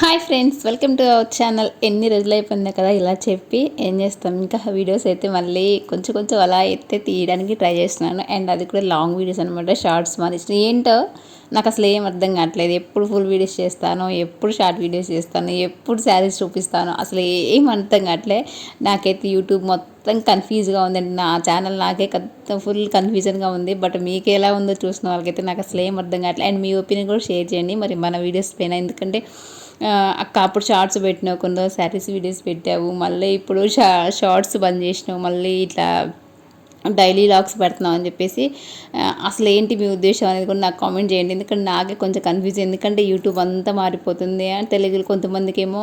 Hi friends welcome to our channel. ఎన్ని రోజులు అయిపోయింది కదా ఇలా చెప్పి ఏం చేస్తాం. ఇంకా వీడియోస్ అయితే మళ్ళీ కొంచెం కొంచెం అలా అయితే తీయడానికి ట్రై చేస్తున్నాను. అండ్ అది కూడా లాంగ్ వీడియోస్ అనమాట షార్ట్స్ మరి ఏంటో నాకు అసలు ఏం అర్థం కావట్లేదు. ఎప్పుడు ఫుల్ వీడియోస్ చేస్తాను ఎప్పుడు షార్ట్ వీడియోస్ చేస్తాను ఎప్పుడు శారీస్ చూపిస్తాను అసలు ఏం అర్థం కావట్లే. నాకైతే యూట్యూబ్ మొత్తం కన్ఫ్యూజ్గా ఉందండి నా ఛానల్ నాకే ఫుల్ కన్ఫ్యూజన్గా ఉంది. బట్ మీకు ఎలా ఉందో చూసిన వాళ్ళకైతే నాకు అసలు ఏం అర్థం కావట్లేదు అండ్ మీ ఒపీనియన్ కూడా షేర్ చేయండి. మరి మన వీడియోస్ పైన. ఎందుకంటే అక్క అప్పుడు షార్ట్స్ పెట్టినావు కొంత శారీస్ వీడియోస్ పెట్టావు మళ్ళీ ఇప్పుడు షా షార్ట్స్ బంద్ చేసినావు మళ్ళీ ఇట్లా డైలీ లాగ్స్ పెడుతున్నాం అని చెప్పేసి అసలు ఏంటి మీ ఉద్దేశం అనేది కూడా నాకు కామెంట్ చేయండి. ఎందుకంటే నాకే కొంచెం కన్ఫ్యూజ్ ఎందుకంటే యూట్యూబ్ అంతా మారిపోతుంది తెలుగులో కొంతమందికి ఏమో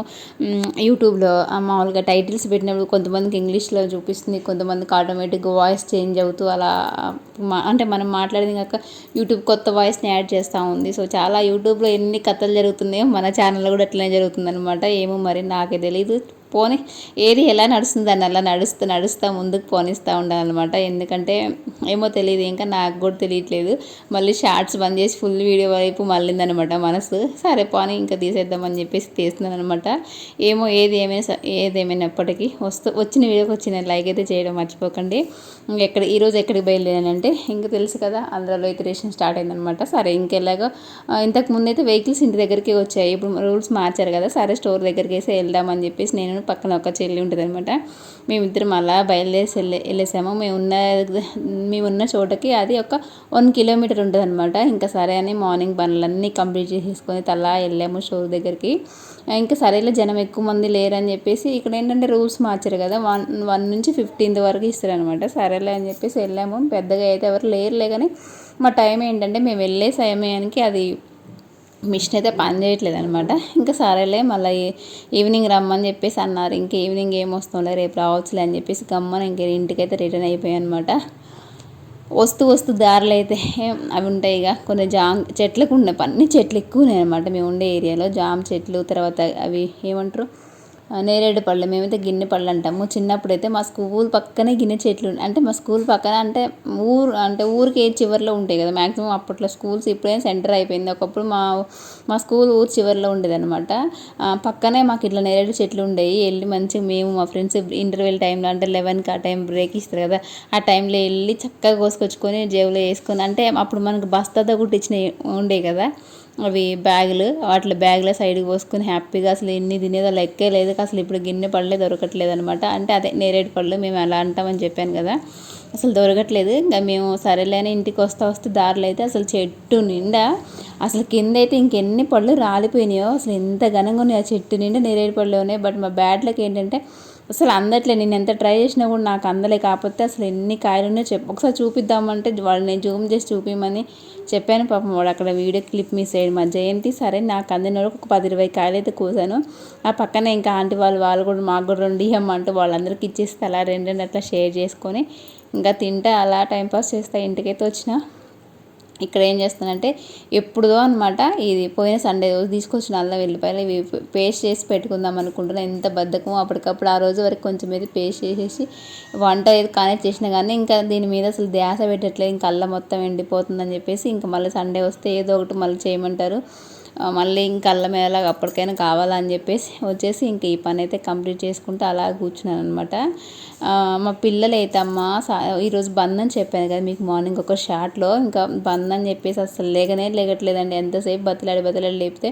యూట్యూబ్లో మామూలుగా టైటిల్స్ పెట్టినప్పుడు కొంతమందికి ఇంగ్లీష్లో చూపిస్తుంది. కొంతమందికి ఆటోమేటిక్గా వాయిస్ చేంజ్ అవుతూ అలా అంటే మనం మాట్లాడేది కాక యూట్యూబ్ కొత్త వాయిస్ని యాడ్ చేస్తూ ఉంది. సో చాలా యూట్యూబ్లో ఎన్ని కథలు జరుగుతున్నాయో మన ఛానల్లో కూడా అట్లనే జరుగుతుందనమాట ఏమో మరి నాకే తెలియదు పోనీ ఏది ఎలా నడుస్తుంది దాన్ని అలా నడుస్తూ నడుస్తూ ముందుకు పోనిస్తూ ఉండాలన్నమాట. ఎందుకంటే ఏమో తెలియదు ఇంకా నాకు కూడా తెలియట్లేదు. మళ్ళీ షార్ట్స్ బంద్ చేసి ఫుల్ వీడియో వైపు మళ్ళిందనమాట మనసు. సరే పోనీ ఇంకా తీసేద్దామని చెప్పేసి తీస్తున్నాను అనమాట ఏమో ఏది ఏమైనా ఏది వస్తూ వచ్చిన వీడియోకి వచ్చిన లైక్ అయితే చేయడం మర్చిపోకండి. ఎక్కడ ఈరోజు ఎక్కడికి బయలుదేరానంటే ఇంకా తెలుసు కదా ఆంధ్రాలో అయితే రేషన్ స్టార్ట్ అయిందనమాట సరే ఇంకెలాగో ఇంతకు ముందు అయితే వెహికల్స్ ఇంటి దగ్గరికి వచ్చాయి. ఇప్పుడు రూల్స్ మార్చారు కదా సరే స్టోర్ దగ్గరికి వేసి వెళ్దామని చెప్పేసి నేను పక్కన ఒక చెల్లి ఉంటుంది అనమాట మేమిద్దరం అలా బయలుదేరి వెళ్ళే వెళ్ళేసాము. మేమున్న మేమున్న చోటకి అది ఒక వన్ కిలోమీటర్ ఉంటుంది అనమాట ఇంకా సరే అని మార్నింగ్ పనులన్నీ కంప్లీట్ చేసేసుకొని తలా వెళ్ళాము షో దగ్గరికి. ఇంకా సరేలే జనం ఎక్కువ మంది లేరని చెప్పేసి ఇక్కడ ఏంటంటే రూల్స్ మార్చారు కదా. వన్ వన్ నుంచి ఫిఫ్టీన్త్ వరకు ఇస్తారనమాట సరేలే అని చెప్పేసి వెళ్ళాము. పెద్దగా అయితే ఎవరు లేరులే కానీ మా టైం ఏంటంటే మేము వెళ్ళే సమయానికి అది మిషన్ అయితే పని చేయట్లేదు అనమాట ఇంకా సరేలే మళ్ళీ ఈవినింగ్ రమ్మని చెప్పేసి అన్నారు. ఇంక ఈవినింగ్ ఏం వస్తుండే రేపు రావచ్చులే అని చెప్పేసి గమ్మని ఇంక ఇంటికైతే రిటర్న్ అయిపోయాయి అనమాట వస్తూ వస్తూ దారిలో అయితే అవి ఉంటాయి ఇక. కొన్ని జామ్ చెట్లకు ఉండే అన్ని చెట్లు ఎక్కువ ఉన్నాయి అనమాట మేము ఉండే ఏరియాలో జామ్ చెట్లు తర్వాత అవి ఏమంటారు? నేరేడు పళ్ళు మేమైతే గిన్నె పళ్ళు అంటాము. చిన్నప్పుడు అయితే మా స్కూల్ పక్కనే గిన్నె చెట్లు అంటే మా స్కూల్ పక్కన అంటే ఊరు అంటే ఊరికి ఏ చివరిలో ఉంటాయి కదా మ్యాక్సిమం అప్పట్లో స్కూల్స్ ఇప్పుడేం సెంటర్ అయిపోయింది. ఒకప్పుడు మా మా స్కూల్ ఊరు చివరిలో ఉండేదన్నమాట. పక్కనే మాకు ఇట్లా నేరేడు చెట్లు ఉండేవి వెళ్ళి మంచిగా మేము మా ఫ్రెండ్స్ ఇంటర్వెల్ టైంలో అంటే లెవెన్కి ఆ టైం బ్రేక్ ఇస్తారు కదా ఆ టైంలో వెళ్ళి చక్కగా కోసుకొచ్చుకొని జేబులో వేసుకొని అంటే అప్పుడు మనకు బస్తాతో కుట్టించినవి ఉండే కదా అవి బ్యాగులు వాటిలో బ్యాగులో సైడ్కి పోసుకొని హ్యాపీగా అసలు ఎన్ని తినేదో లెక్కే లేదు అసలు ఇప్పుడు గిన్నె పళ్ళే దొరకట్లేదు అనమాట అంటే అదే నేరేడు పళ్ళు మేము అలా అంటామని చెప్పాను కదా. అసలు దొరకట్లేదు. ఇంకా మేము సరేలేని ఇంటికి వస్తా వస్తే దారిలో అయితే అసలు చెట్టు నిండా అసలు కింద అయితే ఇంకెన్ని పళ్ళు రాలిపోయినాయో అసలు ఎంత ఘనంగా ఉన్నాయి ఆ చెట్టు నిండా నేరేడు పళ్ళు ఉన్నాయి. బట్ మా బ్యాడ్లకి ఏంటంటే అసలు అందట్లే. నేను ఎంత ట్రై చేసినా కూడా నాకు అందలే. కాకపోతే అసలు ఎన్ని కాయలు ఉన్నాయో చెప్పు. ఒకసారి చూపిద్దామంటే వాళ్ళు నేను జూమ్ చేసి చూపించమని చెప్పాను. పాపం వాడు అక్కడ వీడియో క్లిప్ మిస్ అయ్యాడు. మా జయంతి సరే నాకు అందిన ఒక పది ఇరవై కాయలు అయితే కూసాను. ఆ పక్కన ఇంకా ఆంటీ వాళ్ళు వాళ్ళు కూడా మాకు కూడా రెండు ఇవ్వమంటూ వాళ్ళందరికీ ఇచ్చేసి అలా రెండు రెండు అట్లా షేర్ చేసుకొని ఇంకా తింటే అలా టైంపాస్ చేస్తా ఇంటికైతే వచ్చిన. ఇక్కడ ఏం చేస్తానంటే ఎప్పుడుదో అనమాట ఇది పోయిన సండే రోజు తీసుకొచ్చిన అల్లం వెల్లిపాయలు ఇవి పేస్ట్ చేసి పెట్టుకుందాం అనుకుంటున్నాను ఎంత బద్ధకం అప్పటికప్పుడు ఆ రోజు వరకు కొంచెం అయితే పేస్ట్ చేసేసి వంట ఏది కనెక్ట్ చేసినా కానీ ఇంకా దీని మీద అసలు ధ్యాస పెట్టట్లేదు. ఇంకా అల్లం మొత్తం ఎండిపోతుందని చెప్పేసి ఇంకా మళ్ళీ సండే వస్తే ఏదో ఒకటి మళ్ళీ చేయమంటారు. మళ్ళీ ఇంకా అల్లం వేలాగా అప్పటికైనా కావాలని చెప్పేసి వచ్చేసి ఇంక ఈ పని అయితే కంప్లీట్ చేసుకుంటూ అలా కూర్చున్నాను అనమాట మా పిల్లలు అయితే అమ్మ ఈరోజు బంద్ అని చెప్పాను కదా మీకు మార్నింగ్ ఒక షార్ట్లో ఇంకా బంద్ అని చెప్పేసి అసలు లేకనే లేగట్లేదండి. ఎంతసేపు బతిలాడి బతిలాడి లేపితే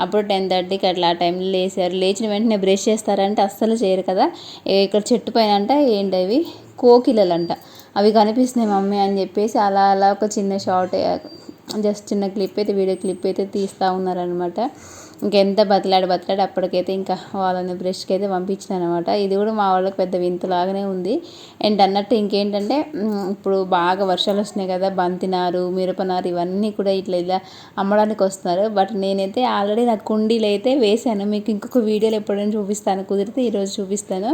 అప్పుడు టెన్ థర్టీకి అట్లా ఆ టైంలో లేచారు. లేచిన వెంటనే బ్రష్ చేస్తారంటే అస్సలు చేయరు కదా. ఇక్కడ చెట్టు పైన అంట ఏంటి అవి? కోకిలలు అంట అవి కనిపిస్తున్నాయి మమ్మీ అని చెప్పేసి అలా అలా ఒక చిన్న షార్ట్ జస్ట్ చిన్న క్లిప్ అయితే వీడియో క్లిప్ అయితే తీస్తూ ఉన్నారనమాట ఇంకెంత బతిలాడి బతిలాడి అప్పటికైతే ఇంకా వాళ్ళని బ్రష్కి అయితే పంపించిన అనమాట ఇది కూడా మా వాళ్ళకి పెద్ద వింతలాగానే ఉంది. అండ్ అన్నట్టు ఇంకేంటంటే ఇప్పుడు బాగా వర్షాలు వస్తున్నాయి కదా బంతినారు మిరపనారు ఇవన్నీ కూడా ఇట్లా ఇలా అమ్మడానికి వస్తున్నారు. బట్ నేనైతే ఆల్రెడీ నా కుండీలు అయితే వేసాను మీకు ఇంకొక వీడియోలు ఎప్పుడైనా చూపిస్తాను. కుదిరితే ఈరోజు చూపిస్తాను.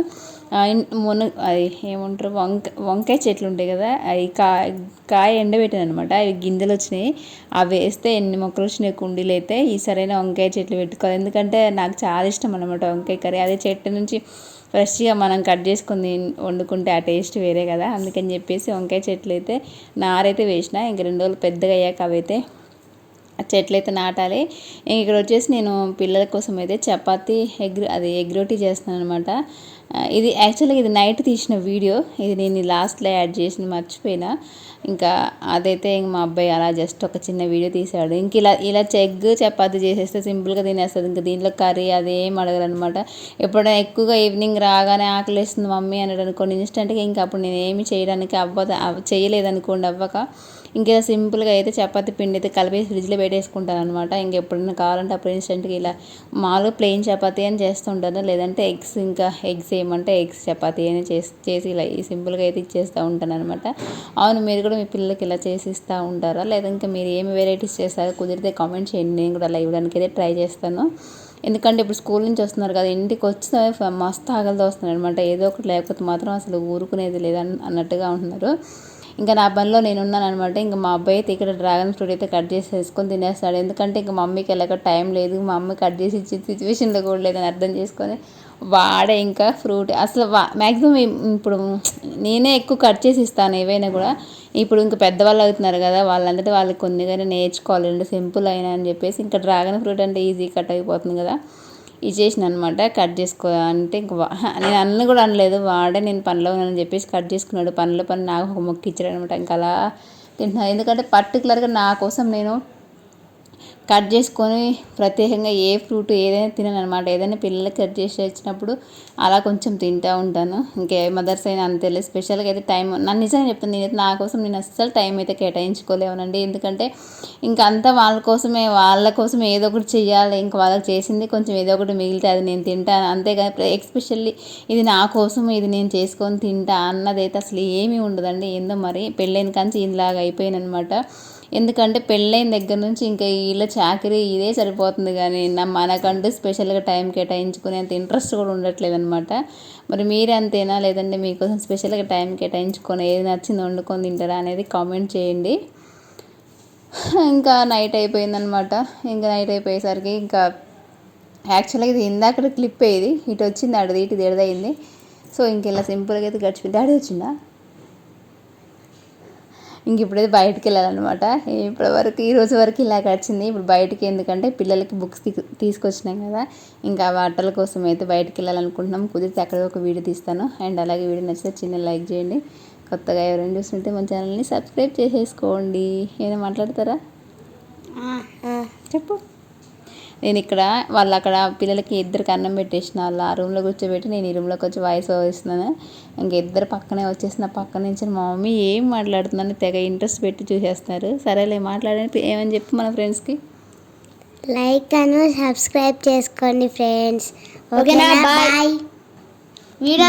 మొన్న అది ఏమంటారు వంక వంకాయ చెట్లు ఉంటాయి కదా అవి కాయ కాయ ఎండబెట్టాను అనమాట అవి గింజలు వచ్చినాయి. అవి వేస్తే ఎన్ని మొక్కలు వచ్చినాయి కుండీలు అయితే ఈ సరైన వంకాయ చెట్లు చెట్లు పెట్టుకోవాలి. ఎందుకంటే నాకు చాలా ఇష్టం అనమాట వంకాయ కర్రీ. అదే చెట్టు నుంచి ఫ్రెష్గా మనం కట్ చేసుకుని వండుకుంటే ఆ టేస్ట్ వేరే కదా. అందుకని చెప్పేసి వంకాయ చెట్లు అయితే నారైతే వేసిన ఇంక రెండు రోజులు పెద్దగా అయ్యాక అవి అయితే చెట్లు అయితే నాటాలి. ఇక్కడ వచ్చేసి నేను పిల్లల కోసం అయితే చపాతి ఎగ్ అది ఎగ్ రోటీ చేస్తున్నాను అనమాట ఇది యాక్చువల్గా ఇది నైట్ తీసిన వీడియో ఇది నేను లాస్ట్లో యాడ్ చేసి మర్చిపోయినా. ఇంకా అదైతే ఇంక మా అబ్బాయి అలా జస్ట్ ఒక చిన్న వీడియో తీసాడు. ఇంక ఇలా ఇలా చెగ్ చపాతి చేసేస్తే సింపుల్గా తినేస్తుంది. ఇంకా దీంట్లో కర్రీ అదేం అడగరనమాట ఎప్పుడైనా ఎక్కువగా ఈవినింగ్ రాగానే ఆకలిస్తుంది మమ్మీ అన్నాడు అనుకోండి. ఇన్స్టెంట్గా ఇంకా అప్పుడు నేను ఏమి చేయడానికి అవ్వదు చేయలేదనుకోండి అవ్వక. ఇంకా సింపుల్గా అయితే చపాతీ పిండి అయితే కలిపేసి ఫ్రిడ్జ్లో పెట్టేసుకుంటాను అనమాట ఇంకెప్పుడైనా కావాలంటే అప్పుడు ఇన్స్టెంట్గా ఇలా మామూలుగా ప్లెయిన్ చపాతీ అని చేస్తుంటాను. లేదంటే ఎగ్స్ ఇంకా ఎగ్స్ ఏమంటే ఎగ్స్ చపాతీ అని చేసి చేసి ఇలా ఈ సింపుల్గా అయితే ఇచ్చేస్తూ ఉంటాను అనమాట అవును మీరు కూడా మీ పిల్లలకి ఇలా చేసి ఇస్తూ ఉంటారా? లేదా ఇంకా మీరు ఏమి వెరైటీస్ చేస్తారో కుదిరితే కామెంట్ చేయండి. నేను కూడా అలా ఇవ్వడానికి అయితే ట్రై చేస్తాను. ఎందుకంటే ఇప్పుడు స్కూల్ నుంచి వస్తున్నారు కదా ఇంటికి వచ్చిన మస్తు ఆకలితో వస్తున్నారు అనమాట ఏదో ఒకటి లేకపోతే మాత్రం అసలు ఊరుకునేది లేదని అన్నట్టుగా ఉంటున్నారు. ఇంకా నా పనిలో నేను ఉన్నాను అనమాట ఇంకా మా అబ్బాయి అయితే ఇక్కడ డ్రాగన్ ఫ్రూట్ అయితే కట్ చేసి వేసుకొని తినేస్తాడు. ఎందుకంటే ఇంకా మమ్మీకి వెళ్ళక టైం లేదు. మా అమ్మ కట్ చేసి ఇచ్చే సిచ్యువేషన్లో కూడా లేదని అర్థం చేసుకొని వాడే ఇంకా ఫ్రూట్. అసలు వా మ్యాక్సిమం ఇప్పుడు నేనే ఎక్కువ కట్ చేసి ఇస్తాను ఏవైనా కూడా. ఇప్పుడు ఇంకా పెద్దవాళ్ళు అవుతున్నారు కదా వాళ్ళంతటి వాళ్ళకి కొన్నిగానే నేర్చుకోవాలండి సింపుల్ అయినా అని చెప్పేసి ఇంకా డ్రాగన్ ఫ్రూట్ అంటే ఈజీ కట్ అయిపోతుంది కదా. ఇచ్చేసిన అనమాట కట్ చేసుకో అంటే ఇంక నేను అన్న కూడా అనలేదు వాడే నేను పనిలో ఉన్నానని చెప్పేసి కట్ చేసుకున్నాడు పనిలో పని నాకు ఒక మొక్క ఇచ్చాడు అనమాట ఇంకా అలా తింటున్నాను ఎందుకంటే పర్టికులర్గా నా కోసం నేను కట్ చేసుకొని ప్రత్యేకంగా ఏ ఫ్రూట్ ఏదైనా తినను అనమాట ఏదైనా పిల్లలకి కట్ చేసి వచ్చినప్పుడు అలా కొంచెం తింటూ ఉంటాను. ఇంకే మదర్స్ అయినా అంతేలే స్పెషల్గా అయితే టైం నన్ను నిజంగా చెప్తాను నేనైతే నా కోసం నేను అస్సలు టైం అయితే కేటాయించుకోలేవనండి. ఎందుకంటే ఇంకా అంతా వాళ్ళ కోసమే వాళ్ళ కోసం ఏదో ఒకటి చేయాలి ఇంకా వాళ్ళకి చేసింది కొంచెం ఏదో ఒకటి మిగిలితే అది నేను తింటాను అంతేగాని ఎక్స్పెషల్లీ ఇది నా కోసం ఇది నేను చేసుకొని తింటా అన్నదైతే అసలు ఏమీ ఉండదండి. ఏందో మరి పెళ్ళైన కానీ ఇలాగ అయిపోయాను అనమాట ఎందుకంటే పెళ్ళైన దగ్గర నుంచి ఇంకా వీళ్ళ చాకరీ ఇదే సరిపోతుంది కానీ నా మనకంటూ స్పెషల్గా టైం కేటాయించుకునేంత ఇంట్రెస్ట్ కూడా ఉండట్లేదు అనమాట మరి మీరే అంతేనా లేదంటే మీకోసం స్పెషల్గా టైం కేటాయించుకొని ఏది నచ్చింది వండుకొని తింటారా అనేది కామెంట్ చేయండి. ఇంకా నైట్ అయిపోయిందనమాట ఇంకా నైట్ అయిపోయేసరికి ఇంకా యాక్చువల్గా ఇది ఇందాక క్లిప్ అయ్యేది ఇటు వచ్చింది అడిది ఇటు ఎడదయింది సో ఇంక ఇలా సింపుల్గా అయితే గడిచిపోయింది. డాడీ వచ్చిందా ఇంక ఇప్పుడైతే బయటికి వెళ్ళాలన్నమాట. ఇప్పటి వరకు ఈ రోజు వరకు ఇలా గడిచింది ఇప్పుడు బయటికి ఎందుకంటే పిల్లలకి బుక్స్ తీసుకొచ్చినాం కదా. ఇంకా వాటర్ల బట్టల కోసం అయితే బయటికి వెళ్ళాలనుకుంటున్నాం. కుదిరితే అక్కడ ఒక వీడియో తీస్తాను. అండ్ అలాగే వీడియో నచ్చితే చిన్న లైక్ చేయండి. కొత్తగా ఎవరైనా చూస్తుంటే మన ఛానల్ని సబ్స్క్రైబ్ చేసేసుకోండి. ఏమైనా మాట్లాడతారా? చెప్పు. నేను ఇక్కడ వాళ్ళు అక్కడ పిల్లలకి ఇద్దరికి అన్నం పెట్టేసిన వాళ్ళు ఆ రూమ్లో కూర్చోబెట్టి నేను ఈ రూమ్లోకి వచ్చి వాయిస్ ఓవర్ ఇస్తున్నాను ఇంక ఇద్దరు పక్కనే వచ్చేసిన పక్క నుంచి మా మమ్మీ ఏం మాట్లాడుతుందని తెగ ఇంట్రెస్ట్ పెట్టి చూసేస్తున్నారు. సరేలే మాట్లాడండి ఏమని చెప్పు మన ఫ్రెండ్స్కి లైక్ అను సబ్స్క్రైబ్ చేసుకోండి ఫ్రెండ్స్ ఓకేనా? Bye video